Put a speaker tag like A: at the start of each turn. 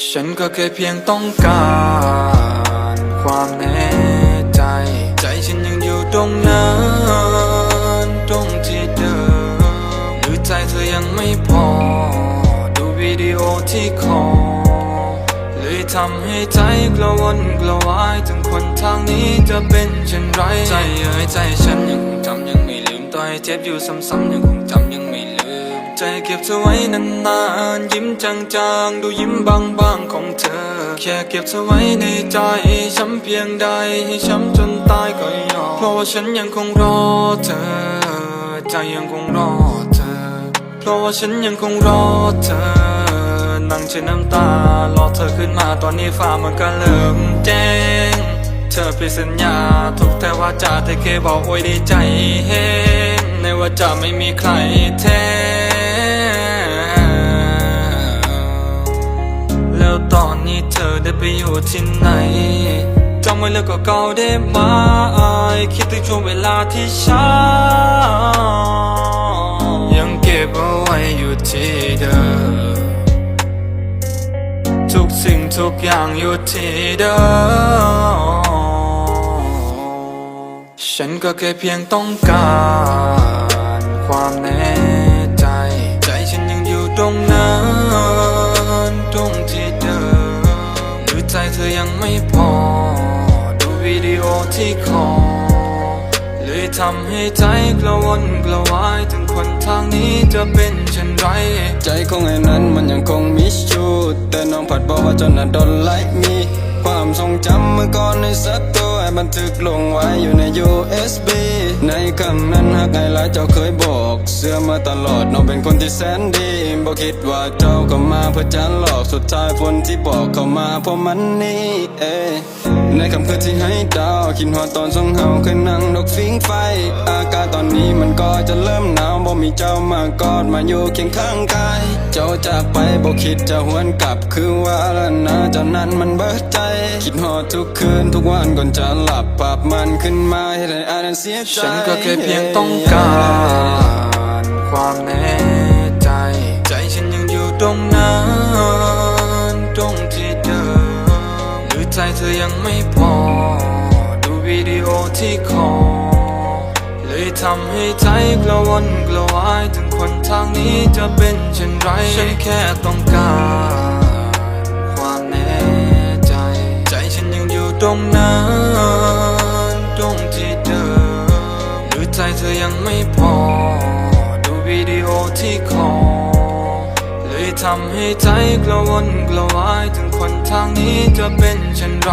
A: ฉันก็แค่เพียงต้องการ ความแน่ใจ ใจฉันยังอยู่ตรงนั้น ตรงที่เดิมหรือใจเธอยังไม่พอ ดูวิดีโอที่คอเลยทำให้ใจกระวนกระวายถึงคนทางนี้จะเป็นเช่นไร ใจเอ่ยใจฉันยังคงจำยังไม่ลืมต่อให้เจ็บอยู่ซ้ำๆยังคงจำยัง ใจเก็บเธอไว้นานๆ ยิ้มจางๆ ดูยิ้มบางๆของเธอ แค่เก็บเธอไว้ในใจ ช้ำเพียงใดให้ช้ำจนตายก็ยอม เพราะว่าฉันยังคงรอเธอ ใจยังคงรอเธอ เพราะว่าฉันยังคงรอเธอ นั่งเช็ดน้ำตา รอเธอขึ้นมาตอนนี้ฟ้ามันก็เริ่มแจ้ง เธอผิดสัญญาทุกแต่ว่าจาแต่เคยบอกไว้ดีใจแห้งในว่าจะไม่มีใครแท้ อยู่ที่ไหนจำไว้แล้วก็เก่าได้ไหมคิดถึงช่วงเวลาที่ช้ายังเก็บเอาไว้อยู่ที่เดิมทุกสิ่งทุกอย่างอยู่ที่เดิมฉันก็แค่เพียงต้องการ ยังไม่พอ ดูวิดีโอที่คอ เลยทำให้ใจกระวนกระวายถึงคนทางนี้จะเป็นเช่นไร
B: ใจของไอ้นั้นมันยังคงมิชูแต่น้องผัดบอกว่าจนน่ะ don't like me ความทรงจำเมื่อก่อนในสักตัวให้บันทึกลงไว้อยู่ใน USB ในคำนั้นหากไอ้หลายเจ้าเคยบอก เสื้อมาตลอดน้องเป็นคนที่แสนดี บอกคิดว่าเจ้าก็มาเพื่อจะหลอกสุดท้ายคนที่บอกเข้ามาเพราะมันนี่เอในคำคืนที่ให้ดาวคิดหอดตอนสองเฮาเคยนั่งดอกฟิงไฟ อากาศตอนนี้มันก็จะเริ่มหนาวบ่มีเจ้ามากอดมาอยู่เคียงข้างกาย เจ้าจากไปบ่คิดจะหวนกลับคือว่าแล้วนะเจ้านั้นมันเบิดใจ คิดหอดทุกคืนทุกวันก่อนจะหลับปรับมันขึ้นมาให้ได้อ่านเสียใจ
A: ฉันก็แค่เพียงต้องการ ใจเธอยังไม่พอ ดูวิดีโอที่คอ เลยทำให้ใจกระวนกระวายถึงคนทางนี้จะเป็นเช่นไร ฉันแค่ต้องการ ความแน่ใจ ใจฉันยังอยู่ตรงนั้นตรงที่เดิมหรือใจเธอยังไม่พอ ดูวิดีโอที่คอ ทำให้ใจกระวนกระวาย ถึงคนทางนี้จะเป็นเช่นไร